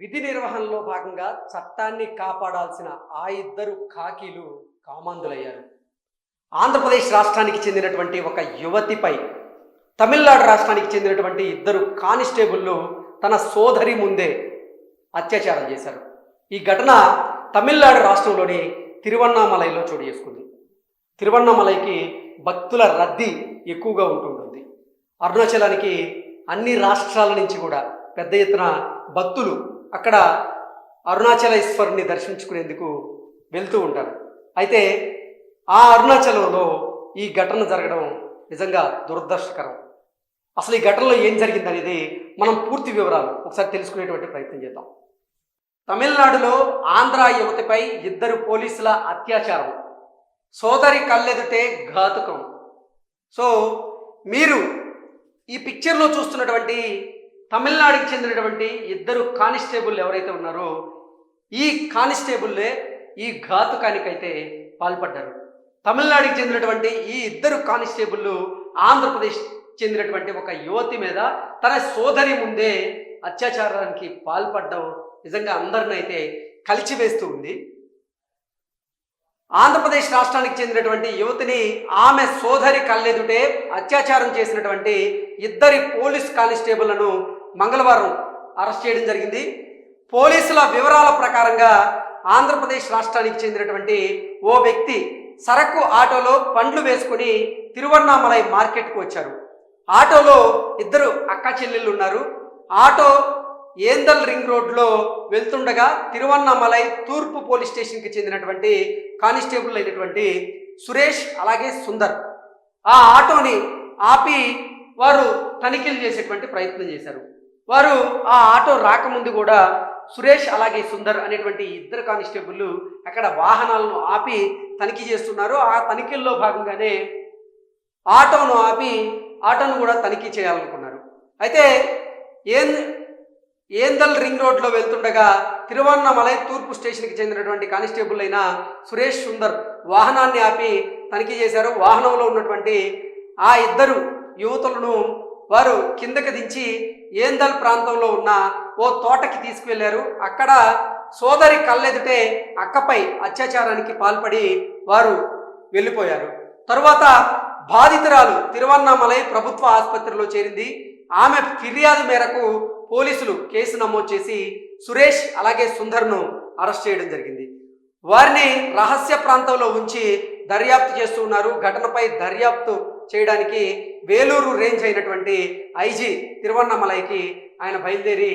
విధి నిర్వహణలో భాగంగా చట్టాన్ని కాపాడాల్సిన ఆ ఇద్దరు కాకీలు కామాంధులయ్యారు. ఆంధ్రప్రదేశ్ రాష్ట్రానికి చెందినటువంటి ఒక యువతిపై తమిళనాడు రాష్ట్రానికి చెందినటువంటి ఇద్దరు కానిస్టేబుళ్ళు తన సోదరి ముందే అత్యాచారం చేశారు. ఈ ఘటన తమిళనాడు రాష్ట్రంలోని తిరువన్నామలైలో చోటు చేసుకుంది. తిరువన్నామలైకి భక్తుల రద్దీ ఎక్కువగా ఉంటుంటుంది. అరుణాచలానికి అన్ని రాష్ట్రాల నుంచి కూడా పెద్ద ఎత్తున భక్తులు అక్కడ అరుణాచలేశ్వరుని దర్శించుకునేందుకు వెళ్తూ ఉంటారు. అయితే ఆ అరుణాచలంలో ఈ ఘటన జరగడం నిజంగా దురదృష్టకరం. అసలు ఈ ఘటనలో ఏం జరిగిందనేది మనం పూర్తి వివరాలు ఒకసారి తెలుసుకునేటువంటి ప్రయత్నం చేద్దాం. తమిళనాడులో ఆంధ్ర యువతిపై ఇద్దరు పోలీసుల అత్యాచారం. సోదరి కళ్ళెదుటే ఘాతుకం. సో మీరు ఈ పిక్చర్లో చూస్తున్నటువంటి తమిళనాడుకి చెందినటువంటి ఇద్దరు కానిస్టేబుల్ ఎవరైతే ఉన్నారో ఈ కానిస్టేబుల్లే ఈ ఘాతుకానికైతే పాల్పడ్డారు. తమిళనాడుకి చెందినటువంటి ఈ ఇద్దరు కానిస్టేబుళ్ళు ఆంధ్రప్రదేశ్ చెందినటువంటి ఒక యువతి మీద తన సోదరి ముందే అత్యాచారానికి పాల్పడడం నిజంగా అందరిని అయితే కలిచివేస్తూ ఉంది. ఆంధ్రప్రదేశ్ రాష్ట్రానికి చెందినటువంటి యువతిని ఆమె సోదరి కల్లెదుటే అత్యాచారం చేసినటువంటి ఇద్దరి పోలీస్ కానిస్టేబుల్లను మంగళవారం అరెస్ట్ చేయడం జరిగింది. పోలీసుల వివరాల ప్రకారంగా ఆంధ్రప్రదేశ్ రాష్ట్రానికి చెందినటువంటి ఓ వ్యక్తి సరకు ఆటోలో పండ్లు వేసుకుని తిరువన్నామలై మార్కెట్కు వచ్చారు. ఆటోలో ఇద్దరు అక్క చెల్లెళ్ళు ఉన్నారు. ఆటో ఏందల్ రింగ్ రోడ్లో వెళ్తుండగా తిరువన్నామలై తూర్పు పోలీస్ స్టేషన్కి చెందినటువంటి కానిస్టేబుల్ అయినటువంటి సురేష్ అలాగే సుందర్ ఆ ఆటోని ఆపి వారు తనిఖీలు చేసేటువంటి ప్రయత్నం చేశారు. వారు ఆ ఆటో రాకముందు కూడా సురేష్ అలాగే సుందర్ అనేటువంటి ఇద్దరు కానిస్టేబుల్ అక్కడ వాహనాలను ఆపి తనిఖీ చేస్తున్నారు. ఆ తనిఖీల్లో భాగంగానే ఆటోను ఆపి ఆటోను కూడా తనిఖీ చేయాలనుకున్నారు. అయితే ఏం ఏందల్ రింగ్ రోడ్లో వెళ్తుండగా తిరువన్నమలై తూర్పు స్టేషన్కి చెందినటువంటి కానిస్టేబుల్ అయిన సురేష్ సుందర్ వాహనాన్ని ఆపి తనిఖీ చేశారు. వాహనంలో ఉన్నటువంటి ఆ ఇద్దరు యువతులను వారు కిందకి దించి ఏందల్ ప్రాంతంలో ఉన్న ఓ తోటకి తీసుకువెళ్ళారు అక్కడ సోదరి కళ్ళెదుటే అక్కపై అత్యాచారానికి పాల్పడి వారు వెళ్ళిపోయారు. తరువాత బాధితురాలు తిరువన్నామలై ప్రభుత్వ ఆసుపత్రిలో చేరింది. ఆమె ఫిర్యాదు మేరకు పోలీసులు కేసు నమోదు చేసి సురేష్ అలాగే సుందర్ను అరెస్ట్ చేయడం జరిగింది. వారిని రహస్య ప్రాంతంలో ఉంచి దర్యాప్తు చేస్తున్నారు ఘటనపై దర్యాప్తు చేయడానికి వేలూరు రేంజ్ అయినటువంటి ఐజీ తిరువన్నమలైకి ఆయన బయలుదేరి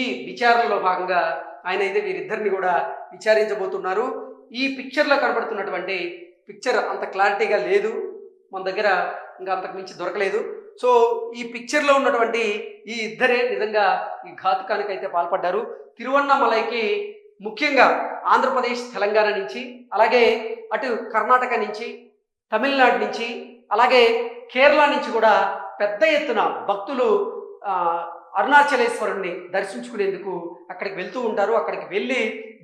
ఈ విచారణలో భాగంగా ఆయన అయితే వీరిద్దరిని కూడా విచారించబోతున్నారు. ఈ పిక్చర్లో కనబడుతున్నటువంటి పిక్చర్ అంత క్లారిటీగా లేదు. మన దగ్గర ఇంకా అంతకు మించి దొరకలేదు. సో ఈ పిక్చర్లో ఉన్నటువంటి ఈ ఇద్దరే నిజంగా ఈ ఘాతుకానికి అయితే పాల్పడ్డారు. తిరువన్నమలైకి ముఖ్యంగా ఆంధ్రప్రదేశ్ తెలంగాణ నుంచి అలాగే అటు కర్ణాటక నుంచి తమిళనాడు నుంచి అలాగే కేరళ నుంచి కూడా పెద్ద ఎత్తున భక్తులు అరుణాచలేశ్వరుణ్ణి దర్శించుకునేందుకు అక్కడికి వెళ్తూ ఉంటారు. అక్కడికి వెళ్ళి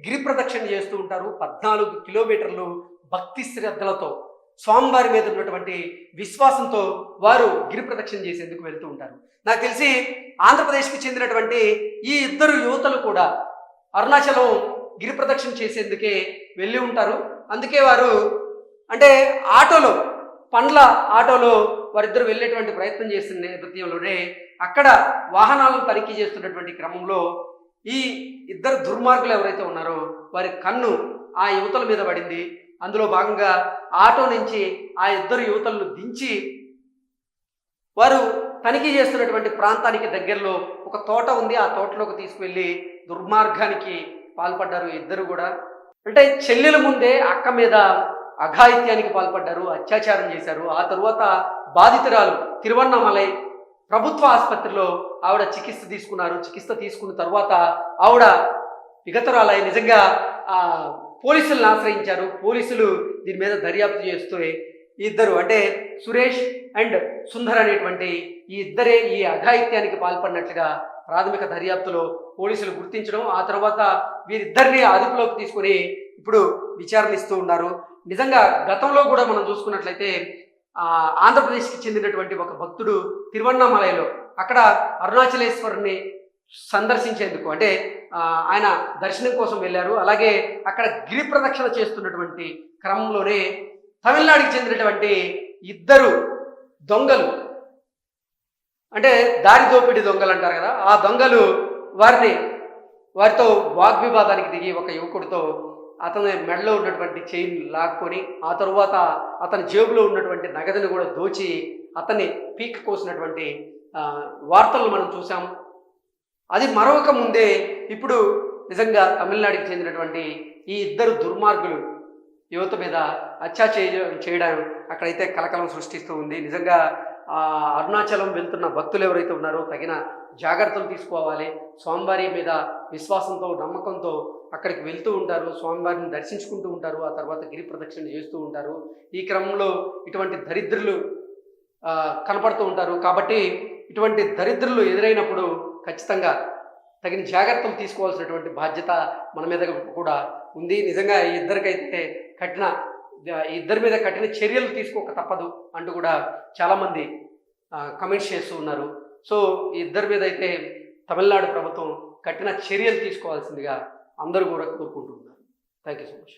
గిరి ప్రదక్షిణ చేస్తూ ఉంటారు. పద్నాలుగు కిలోమీటర్లు భక్తి శ్రద్ధలతో స్వామివారి మీద ఉన్నటువంటి విశ్వాసంతో వారు గిరి ప్రదక్షిణ చేసేందుకు వెళ్తూ ఉంటారు. నాకు తెలిసి ఆంధ్రప్రదేశ్కి చెందినటువంటి ఈ ఇద్దరు యువతలు కూడా అరుణాచలం గిరి ప్రదక్షిణ చేసేందుకే వెళ్ళి ఉంటారు. అందుకే వారు అంటే ఆటోలో పండ్ల ఆటోలో వారిద్దరు వెళ్ళేటువంటి ప్రయత్నం చేసిన నేపథ్యంలోనే అక్కడ వాహనాలను తనిఖీ చేస్తున్నటువంటి క్రమంలో ఈ ఇద్దరు దుర్మార్గులు ఎవరైతే ఉన్నారో వారి కన్ను ఆ యువతల మీద పడింది. అందులో భాగంగా ఆటో నుంచి ఆ ఇద్దరు యువతలను దించి వారు తనిఖీ చేస్తున్నటువంటి ప్రాంతానికి దగ్గరలో ఒక తోట ఉంది. ఆ తోటలోకి తీసుకువెళ్ళి దుర్మార్గానికి పాల్పడ్డారు ఇద్దరు కూడా. అంటే చెల్లెల ముందే అక్క మీద అఘాయిత్యానికి పాల్పడ్డారు అత్యాచారం చేశారు. ఆ తరువాత బాధితురాలు తిరువన్నామలై ప్రభుత్వ ఆసుపత్రిలో ఆవిడ చికిత్స తీసుకున్నారు. చికిత్స తీసుకున్న తర్వాత ఆవిడ విగతరాలై నిజంగా ఆ పోలీసులను ఆశ్రయించారు. పోలీసులు దీని మీద దర్యాప్తు చేస్తూ ఇద్దరు అంటే సురేష్ అండ్ సుందర్ అనేటువంటి ఈ ఇద్దరే ఈ అఘాయిత్యానికి పాల్పడినట్లుగా ప్రాథమిక దర్యాప్తులో పోలీసులు గుర్తించడం ఆ తర్వాత వీరిద్దరిని అదుపులోకి తీసుకొని ఇప్పుడు విచారణ ఇస్తూ ఉన్నారు. నిజంగా గతంలో కూడా మనం చూసుకున్నట్లయితే ఆంధ్రప్రదేశ్కి చెందినటువంటి ఒక భక్తుడు తిరువన్నామలైలో అక్కడ అరుణాచలేశ్వరుని సందర్శించేందుకు అంటే ఆయన దర్శనం కోసం వెళ్ళారు. అలాగే అక్కడ గిరి ప్రదక్షిణ చేస్తున్నటువంటి క్రమంలోనే తమిళనాడుకి చెందినటువంటి ఇద్దరు దొంగలు అంటే దారి దోపిడి దొంగలు అంటారు కదా ఆ దొంగలు వారిని వారితో వాగ్వివాదానికి దిగి ఒక యువకుడితో అతని మెడలో ఉన్నటువంటి చైన్ లాక్కొని ఆ తరువాత అతని జేబులో ఉన్నటువంటి నగదుని కూడా దోచి అతన్ని పీక్ కోసినటువంటి వార్తలను మనం చూసాం అది మరొక ముందే ఇప్పుడు నిజంగా తమిళనాడుకి చెందినటువంటి ఈ ఇద్దరు దుర్మార్గులు యువత మీద హత్య చేయ చేయడం అక్కడైతే కలకలం సృష్టిస్తూ ఉంది. నిజంగా అరుణాచలం వెళ్తున్న భక్తులు ఎవరైతే ఉన్నారో తగిన జాగ్రత్తలు తీసుకోవాలి. స్వామివారి మీద విశ్వాసంతో నమ్మకంతో అక్కడికి వెళ్తూ ఉంటారు స్వామివారిని దర్శించుకుంటూ ఉంటారు ఆ తర్వాత గిరి ప్రదక్షిణ చేస్తూ ఉంటారు. ఈ క్రమంలో ఇటువంటి దరిద్రులు కనపడుతూ ఉంటారు. కాబట్టి ఇటువంటి దరిద్రులు ఎదురైనప్పుడు ఖచ్చితంగా తగిన జాగ్రత్తలు తీసుకోవాల్సినటువంటి బాధ్యత మన మీద కూడా ఉంది. నిజంగా ఈ ఇద్దరికైతే కఠిన ఇద్దరి మీద కఠిన చర్యలు తీసుకోక తప్పదు అంటూ కూడా చాలామంది కమెంట్స్ చేస్తూ ఉన్నారు. సో ఈ ఇద్దరి మీద అయితే తమిళనాడు ప్రభుత్వం కఠిన చర్యలు తీసుకోవాల్సిందిగా అందరూ కూడా కోరుకుంటున్నారు థ్యాంక్ యూ సో మచ్